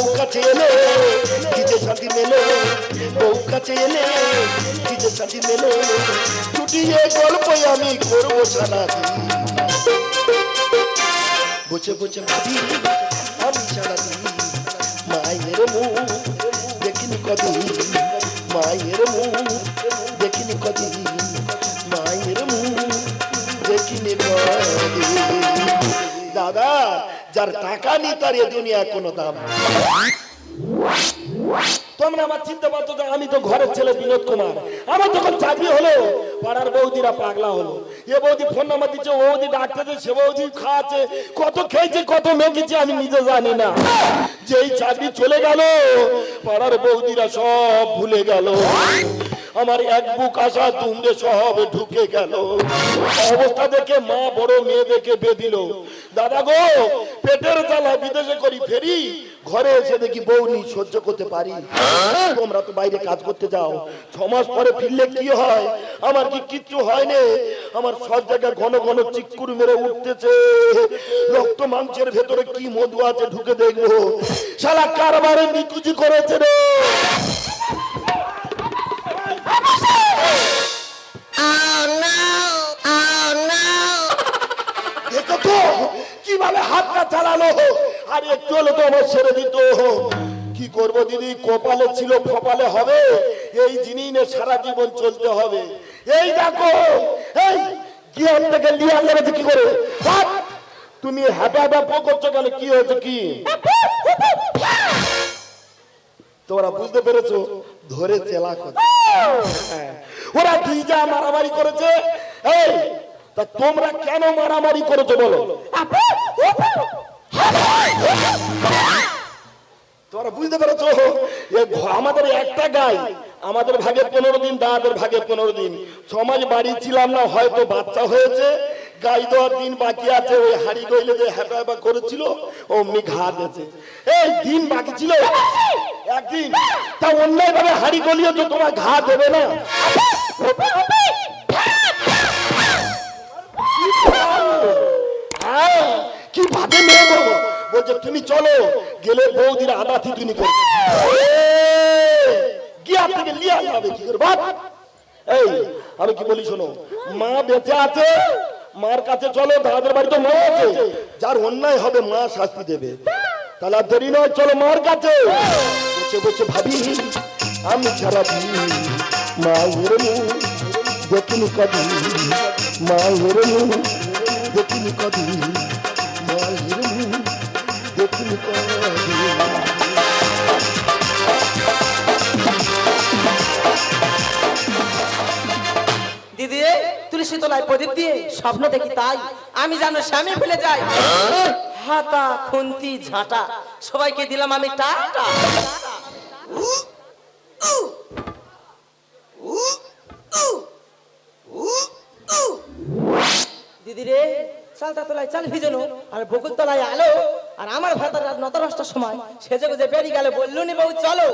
বউ কাছে এলে কি সাথে মেলে। বউ কাছে এলে কি সাথে মেলে। ছুটিয়ে গল্প আমি করব সারাদিন বসে বসে ভাবি যার টাকা নেই, তার এ দুনিয়া কোনো দাম তোমরা আমার চিন্তা পারতো আমি তো ঘরের ছেলে বিনোদ কুমার। আমার যখন চাকরি হলো, পাড়ার বৌদিরা পাগলা হলো। এ বৌদি ফোন নাম্বার দিচ্ছে বৌদি ডাকতেছে, সে বৌদি খাওয়াচ্ছে কত খেয়েছে, কত মেখেছে, আমি নিজে জানি না। যেই চাকরি চলে গেল, পাড়ার বৌদিরা সব ভুলে গেল। আমার এক বুক আশা দুমড়ে সব ঢুকে গেল। অবস্থা দেখে মা বড় মেয়ে দেখে বেদিল দাদা গো পেটের জ্বালা বিদেশে করি ফেরি। ঘরে এসে দেখি বউ নি সহ্য করতে পারি। তোমরা তো বাইরে কাজ করতে যাও। ছ মাস পরে ফিরলে কি হয়? আমার কি কিচ্ছু হয়নি আমার সব জায়গায় ঘন ঘন চিকুর মেরে উঠতেছে। রক্ত মাংসের ভেতরে কি মধু আছে ঢুকে দেখব। শালা কারবারে নিকুচি করেছে রে। কীভাবে হাতটা চালালো? আর একটু হলে তো আমার ছেড়ে দিত। কি করব দিদি? কপালে ছিল কপালে হবে। এই জিনিস নিয়ে সারা জীবন চলতে হবে। এই দেখো এই গিয়ার থেকে লিয়া লেগেছে কি করে! তুমি হ্যাপা হ্যাপা করছ কেন? কি হয়েছে কি? তোমরা বুঝতে পেরেছ? ধরে চেলা করছে। হ্যাঁ। ওরা যা মারামারি করেছে। এই তা তোমরা কেন মারামারি করেছ বলো? তোমরা বুঝতে পেরেছ? আমাদের একটা গাই আমাদের ভাগে পনেরো দিন দাদাদের ভাগে পনেরো দিন। সমাজ বাড়ি ছিলাম না হয়তো বাচ্চা হয়েছে। গাই দেওয়ার দিন বাকি আছে ওই হাড়ি গইলে যে হ্যাপা করেছিল অমনি ঘা দিয়েছে। এই দিন বাকি ছিল। একদিন। তা অন্যায় ভাবে হাড়ি গলিয়ে তো তোমার ঘা দেবে না। কি ভাবে মেয়ে গো বলছে, তুমি চলো, গেলে বৌদির আদা থিতুনি করে গিয়া থেকে লিয়া যাবে কি করে বাপ? এই, আমি কি বলি শোনো, মা বেঁচে আছে, মার কাছে চলো দাদার বাড়িতে মা আছে, যার অন্যায় হবে মা শাস্তি দেবে। তাহলে আর দেরি নয়, চলো মার কাছে। বসে বসে ভাবি, আমি ছাড়া মায়ের মুখ দেখিনি কদিন। মায়ের মুখ দেখিনি কদিন মায়ের মুখ দেখিনি কদিন দিদি তুলসী তলায় প্রদীপ দিয়ে স্বপ্ন দেখি তাই আমি যেন স্বামী ফেলে যাই হাতা খুন্তি ঝাঁটা সবাইকে দিলাম আমি টাটা দিদি রে চালতা তলায় চাল ভিজানো আর বকুল তলায় আলো, আর আমার ভাতার রাত দশটার সময়। সেজে গুজে বেরিয়ে গেলে বললু নি বউ চলো।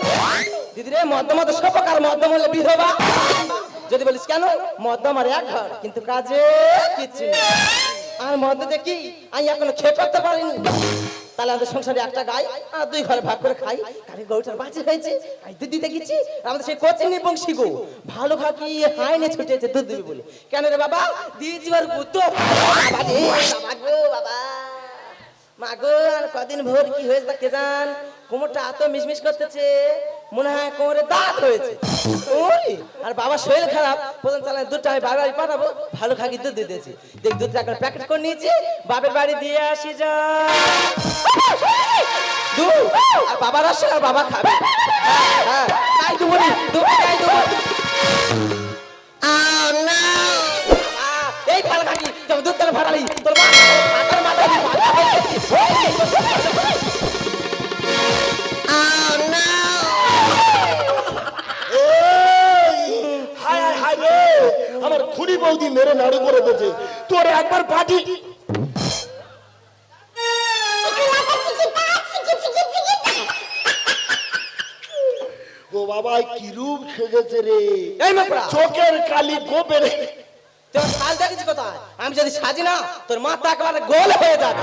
দিদি রে মদ্য মতো সপক আর মদ্য হলে বিধবা। যদি বলিস কেন মদ্য আমার এক ঘর, কিন্তু কাজে কিচ্ছু আর মদ্য দেখি, আমি এখনও খেয়ে করতে পারিনি। তাহলে আমাদের সংসারে একটা গাই আর দুই ঘরে ভাগ করে খাই। কারে গরুটার বাঁচি হয়েছে। আমি দুধ দিতে গেছি। আমাদের সেই কোচিং এবং শিখো ভালো খাকি হাইনে ছুটেছে দুধ দিবি বলে। কেন রে বাবা? দিয়েছি আর গুতো। বাবা রে বাবা গো, বাবা। মাগো আর কদিন ভোর কি হয়েছে কে জান? কোমরটা এত মিশমিশ করতেছে। মনে হয় কোমরে দাঁত হয়েছে ওরে আর বাবা শরীর খারাপ প্রথম চালায় দুধটা আমি বাবার পাঠাবো ভালো খাকি দুধ দিয়েছি। দেখ দুধটা এখন প্যাকেট করে নিয়েছি বাপের বাড়ি দিয়ে আসি যা। দুধ আর বাবার আসে আর বাবা খাবে। হ্যাঁ, হ্যাঁ তাই তো বলি দুধ তাই তো এই ভালো খাকি যখন দুধ তেলে ফাটালি তোর মা খুনি বৌদি মেরে নাড়ু করে দিয়েছে। তোর একবার পাটি ও বাবা কি রূপ সেজেছে রে? এই মাপড়া চোখের কালি তোর সাজ কোথায়? আমি যদি সাজি না তোর মাথা একেবারে গোল হয়ে যাবে।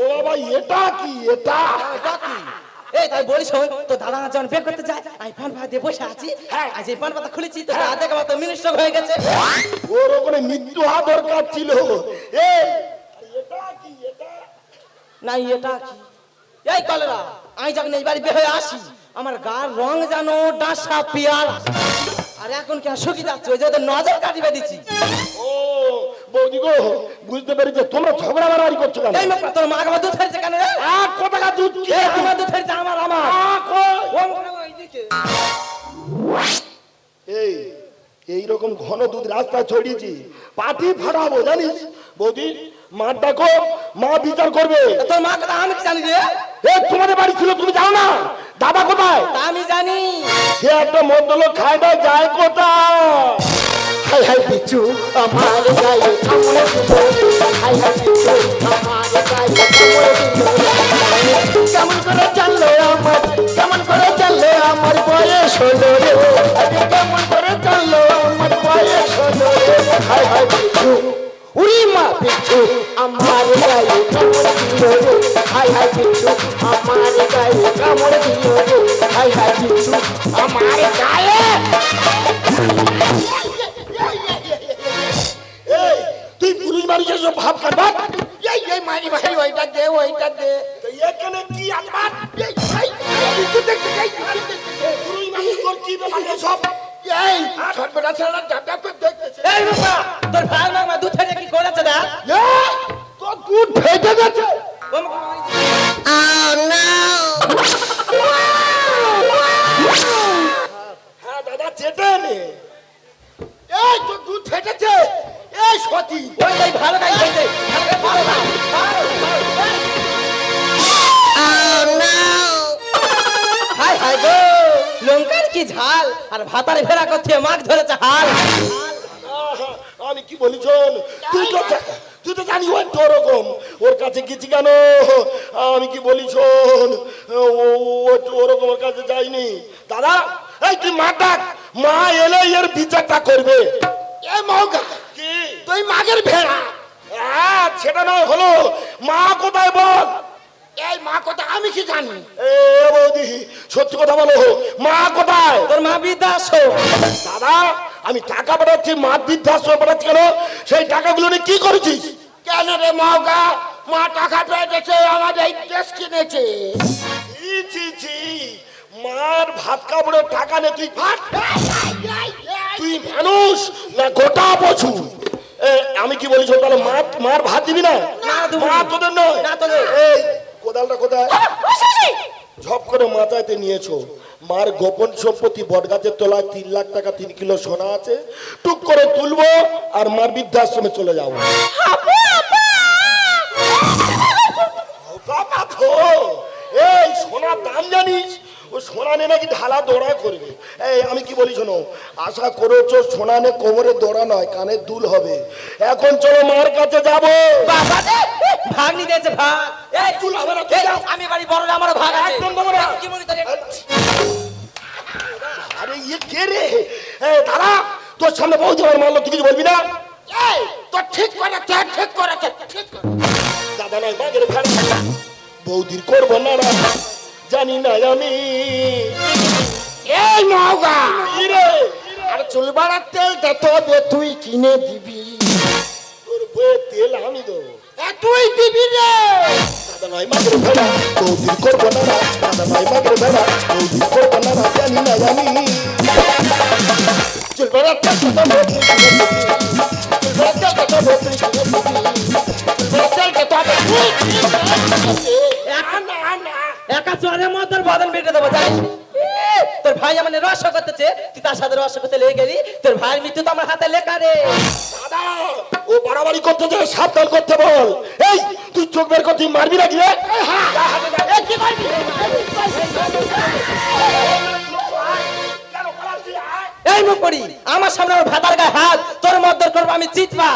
ও বাবা এটা কি? এটা? এটা কি? এই তাই বলি শোন তো দাদা যখন বের করতে যায় আমি পান পাতা দিয়ে বসে আছি। হ্যাঁ। আজ এই পান পাতা খুলেছি তো দাদা দেখে তো মিনিস্টার হয়ে গেছে। ওর ওখানে মৃত্যু হওয়া দরকার ছিল। এই এটা কি এটা না এটা কি? এই কলেরা আমি যখন এই বাড়ি বের হয়ে আসি আমার গার রং জানো ডাসা পিয়ার আর এখন কেন শুকিয়ে যাচ্ছে? ওই যে ওদের নজর কাটিয়ে দিচ্ছি। ও বৌদি গো বুঝতে পেরেছে তোমরা ঝগড়া মারামারি করছ কেন? তোর মা দুধ ফেলছে কেন রে? আ কোথাকার দুধ কি আমার দুধ ফেলছে আমার আমার। আ, কই? ও ওইদিকে। এই এই ঘন দুধ রাস্তায় ছড়িয়েছি পাটি ফাটাবো জানিস? বৌদি মা ডাকো মা বিচার করবে। তোর মা কথা আমি জানি রে? এ তোমাদের বাড়ি ছিল তুমি জানো না? দাদা কোথায়? আমি জানি। সে একটা মধ্যলোক খায় না যায় কোথায়? হাই হাই পিছু, আমার গায়ে কামড়ে দিল হাই হাই পিছু, আমার গায়ে কামড়ে দিল কেমন করে চলল আমার, কেমন করে চলল আমার বয়স হলো রে? আরে কেমন করে চলল আমার বয়স হলো রে? হাই হাই পিছু, উড়ি মা পিছু, আমার গায়ে কামড়ে দিল রে। হাই হাই পিছু, আমার গায়ে কামড়ে দিল রে। হাই হাই পিছু, আমার গায়ে তুই পুরুষ সব ভাব কাটবা এই এই মারি ভাই ওইটা দে ওইটা দে তো এখানে কি আজবার এই এই কিছু দেখতে কিছু দেখতে মানুষ তোর কি ব্যাপারে সব এই সর্বনা ছেলেরা ডাটা করে দেখতেছে এই বাবা তোর ভাই মা আমার দুধ ফেলে কি করেছে না এ, তোর দুধ ফেটে গেছে ও মা, হ্যাঁ দাদা চেটে নে এই তো দুধ ফেটেছে এই সতী ওই ভালো ভালো। হাই হাই গো লঙ্কার কি ঝাল? আর ভাতারে ফেরা করছে মাছ ধরেছে হাল। আমি কি বলি তুই তো তুই তো জানি ওই তো ওরকম ওর কাছে গেছি কেন? আমি কি বলি শোন ও ও- ওরকম ওর কাছে যাইনি দাদা এই তুই মা ডাক মা এলে এর বিচারটা করবে। এ মৌগা কি তুই মাগের ভেড়া। হ্যাঁ সেটা নয় হলো মা কোথায় বল? এই মা কথা আমি কি জানি? এ বৌদি সত্যি কথা বলো মা কোথায়? তোর মা দাদা আমি টাকা পাঠাচ্ছি মা বৃদ্ধাশ্রমে পাঠাচ্ছি কেন? সেই টাকাগুলো নিয়ে কি করেছিস? কেন রে মৌগা? মা টাকা পেয়েছে আমার এই ড্রেস কিনেছে। মার ভাত কাপড়ের টাকা নে তুই ভাত তুই মানুষ না গোটা এ, আমি কি বলি শোন, তাহলে মা মার ভাত দিবি না? মা তোদের নয়। এই কোদালটা কোথায়? ঝপ করে মাথায়তে নিয়েছো। মার গোপন সম্পত্তি বটগাছের তলায় তিন লাখ টাকা তিন কিলো সোনা আছে। টুক করে তুলবো আর মার বৃদ্ধাশ্রমে চলে যাব। এই সোনার দাম জানিস? ও সোনা নে নাকি ঢালা দৌড়া করবে। এই আমি কি বলি শোনো? আশা করেছ সোনা নে কোমরে দৌড়া নয় কানে দুল হবে। এখন চলো মার কাছে যাব। বাবা রে ভাগ নি দিয়েছে ভাগ। এই চুল হবে না, তুই এই, যাও। আমি বাড়ি বড় আমারও ভাগ আছে। একদম দেবো না। কি বলি তোর আরে ইয়ে কে রে? এ, দাদা তোর সামনে বৌদি আমার মারলো তুই কিছু বলবি না? এই তো ঠিক করেছে ঠিক করেছে ঠিক করে দাদা নয় বাগের ভেড়া বৌদির করব না না। জানি না আমি। এই রে? আর চুল বাড়ার তেলটা তবে তুই কিনে দিবি। তোর বইয়ের তেল আমি দেবো। তুই দিবি রে! দাদা নয় মাগের ভেড়া বৌদির করব না না দাদা নয় মাগের ভেড়া বৌদির করব না না জানি না আমি। চুল বাড়ার তেলটা তবে তুই কিনে দিবি। চুল বাড়ার তেলটা তবে তুই কিনে দিবি। চুল বাড়ার তেলটা তবে তুই কিনে দিবি। একা না না একা চোরের মত তোর বদন বেটে দেবো জানিস তোর ভাই আমার রহস্য করতেছে তুই তার সাথে রহস্য করতে লেগে গেলি তোর ভাইয়ের মৃত্যু তো আমার হাতে লেখা রে। দাদা ও বাড়াবাড়ি করতে যে সাবধান করতে বল। এই তুই চোখ বের করতে মারবি নাকি রে কি করবি এই মুখ করি আমার সামনে আমার ভাতার গায়ে হাত, তোর মদ্দর করব, আমি চিৎপা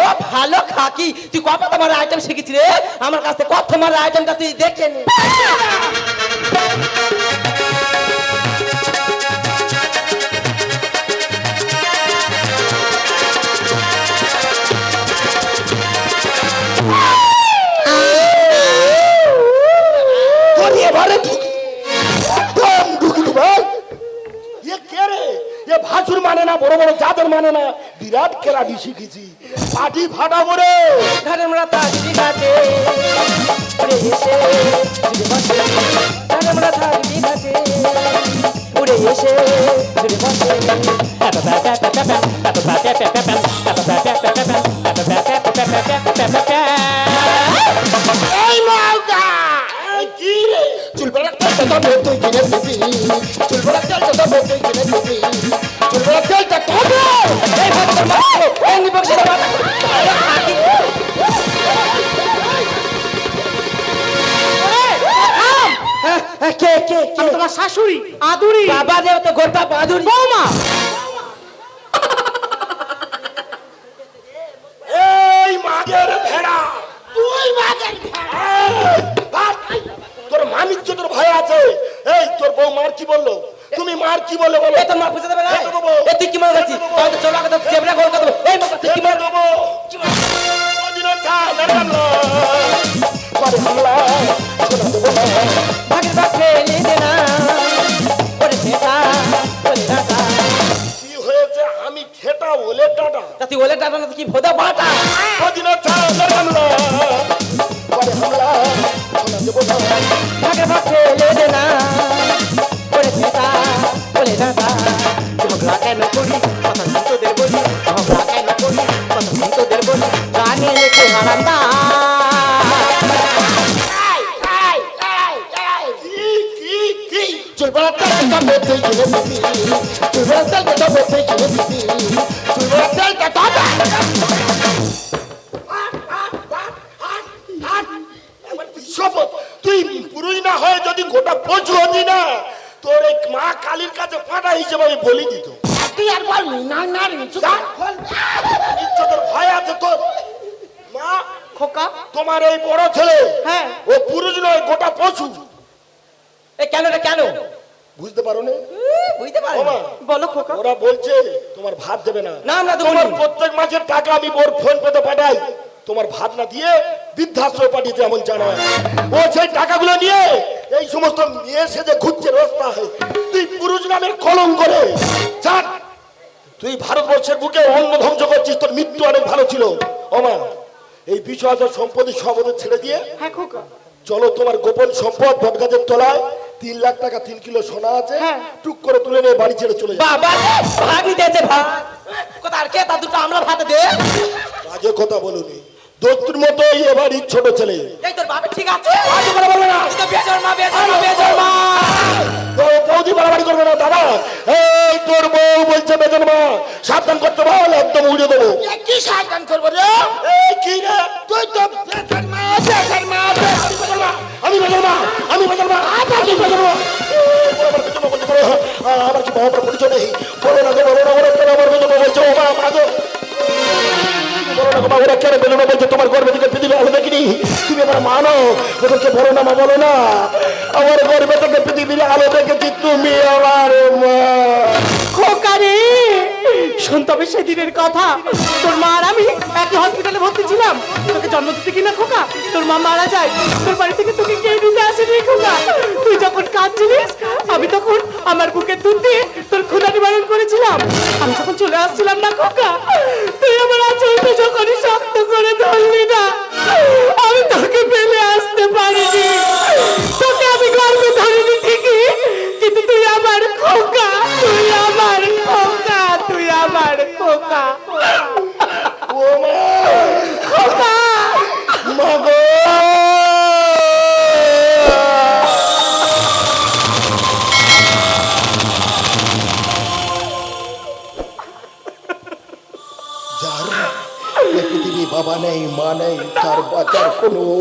ও ভালো খাকি, তুই কত তোমার আইটেম শিখেছি রে? আমার কাছে কত তোমার আইটেমটা তুই দেখে নি। ভাসুর মানে না বড় বড় চাদর মানে না বিরাট কেরাটি শিখেছি। পাটি ফাটাবো রে ঘরে আমরা থাকবি ঘাটে উড়ে এসে আমরা থাকবি ঘাটে উড়ে এসে এই এই কি রে? চুল পড়া তেলটা তবে তুই কিনে দিবি। চুল কে কে কে তোমার শাশুড়ি আদুরি। বাবা রে তো গোটা বাদুরি বৌমা। এই মাগের ভেড়া। তুই মাগের ভেড়া। তোর মামির যে তোর ভাই আছে এই তোর বউ মার কি বলল? তুমি মার কি বলে। বলো এত মার বুঝতে দেবে না? এ দেবো। তুই কি মার খাচ্ছি তাহলে তো চলো আগে তো জেবরা গোল করে দেবো এই মা তুই কি মার? দেবো। কি মার? ওদিনও চা দাঁড়াল করে হামলা তুই পুরুষ না হয়ে যদি গোটা পচু হতি না তোর এই মা কালীর কাছে ফাটা হিসেবে আমি বলি দিত। তুই আর বলবি না না তোর ভয় আছে তোর। মা খোকা। তোমার এই বড় ছেলে হ্যাঁ। ও পুরুষ নয় গোটা পশু। এ কেন রে কেন? বুঝতে পারো না বুঝতে পারি মা। বলো খোকা। ওরা বলছে তোমার ভাত দেবে না। না দেবো তোমার প্রত্যেক মাসের টাকা আমি ওর ফোন পেতে পাঠাই। তোমার ভাত না দিয়ে বৃদ্ধাশ্রয় পাঠিয়েছে এমন জানা। ও সেই টাকাগুলো নিয়ে এই সমস্ত নিয়ে মেয়ে সেজে ঘুরছে রাস্তায় তুই পুরুষ নামের কলম করে চাট তুই ভারতবর্ষের বুকে অন্ন ধ্বংস করছিস তোর মৃত্যু অনেক ভালো ছিল। ওমা এই বিষয় সম্পত্তি সবদের ছেড়ে দিয়ে হ্যাঁ খোকা। চলো তোমার গোপন সম্পদ বটগাছের তলায় তিন লাখ টাকা তিন কিলো সোনা আছে হ্যাঁ। টুক করে তুলে নিয়ে বাড়ি ছেড়ে চলে যাবে। বাবা ভাগি দিয়েছে ভাগ। কোথার কে তা দুটো আমরা ভাতে দে? কথা বলুনি। দস্তুর মতো এই এবারই ছোট ছেলে এই তোর বাবা ঠিক আছে না তুই তো বেজর মা বেজর মা বেজর মা তো বৌদি বাড়াবাড়ি করবে না দাদা এই তোর বউ বলছে মা সাবধান করতে বল একদম উড়ে দেবো কি সাবধান করব রে এই কি রে তুই তো মা মা মা। আমি মা আমি মা মা আমার কি বাবার পরিচয় নেই বলো না গো বলো না বলো না ওরা কেন বেতন না বলছে, তোমার গর্বে থেকে পৃথিবী আলো দেখিনি? তুমি আমার মানো ওদেরকে বলো না মা, বলো না। আমার গর্বে থেকে পৃথিবীর আলো দেখেছি তুমি আমার মা। খোকা রে! শোন কথা। তোর মা আর আমি একই হসপিটালে ভর্তি ছিলাম। তোকে জন্ম দিতে কিনা খোকা? তোর মা মারা যায়। তোর বাড়ি থেকে তোকে কে নিতে আসেনি খোকা? তুই যখন কাঁদছিলিস, আমি তখন আমার বুকে দুধ দিয়ে তোর ক্ষুধা নিবারণ করেছিলাম। আমি যখন চলে আসছিলাম না খোকা, তুই আমার আচরণ যখনই শক্ত করে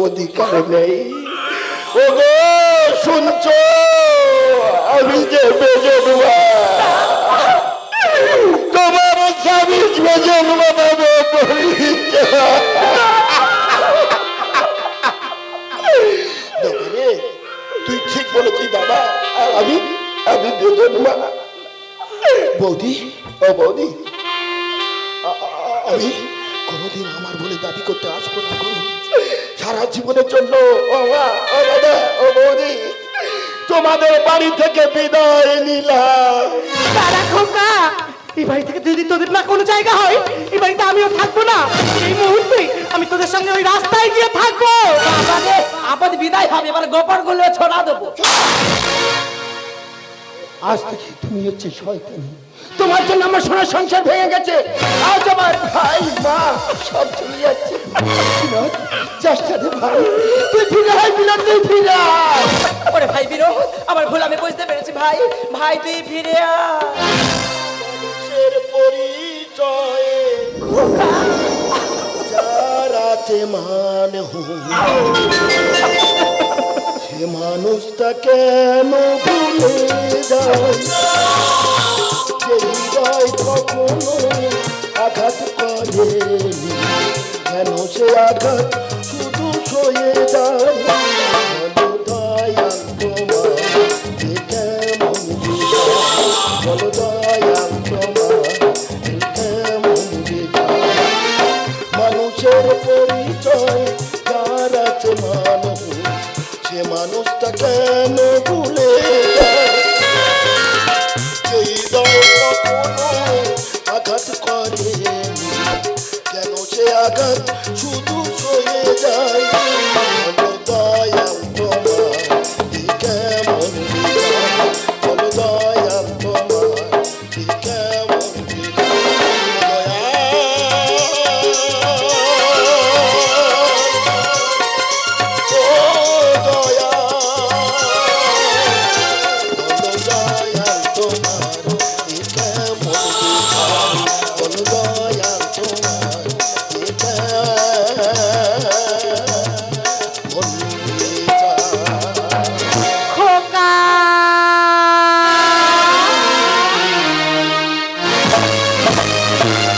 অধিকার নেই। ও গো শুনছো? আমি যে বেজন্মা। তোমার স্বামী বেজন্মা বাবা তুই ঠিক বলেছিস আর আমি আমি বেজন্মা। বৌদি, ও বৌদি আমি কোনোদিন আমার বলে দাবি করতে গো সারা জীবনের জন্য। ও মা ও দাদা ও বৌদি তোমাদের বাড়ি থেকে বিদায় নিলাম। খোকা এই বাড়ি থেকে যদি তোদের না কোনো জায়গা হয় এই বাড়িতে আমিও থাকব না। এই মুহূর্তে আমি তোদের সঙ্গে ওই রাস্তায় গিয়ে থাকব। আপদ বিদায় হবে এবার গোপালগুলো ছড়া দেবো। আজ থেকে তুমি হচ্ছে শয়তানি। তোমার জন্য আমার সোনার সংসার ভেঙে গেছে। আজ আমার ভাই মা সব চলে যাচ্ছে। চেষ্টা দে ভাই। তুই ফিরে আয় বিনোদ তুই ফিরে আয়। ওরে ভাই আমার ভুল আমি বুঝতে পেরেছি ভাই। ভাই তুই ফিরে আয়। পরিচয়ে মান সে মানুষটা কেন ভুলে যায়? কখনো আঘাত করেনি কেন সে আঘাত শুধু সয়ে যায় বলো দয়াল তোমার কেমন? বলো দয়াল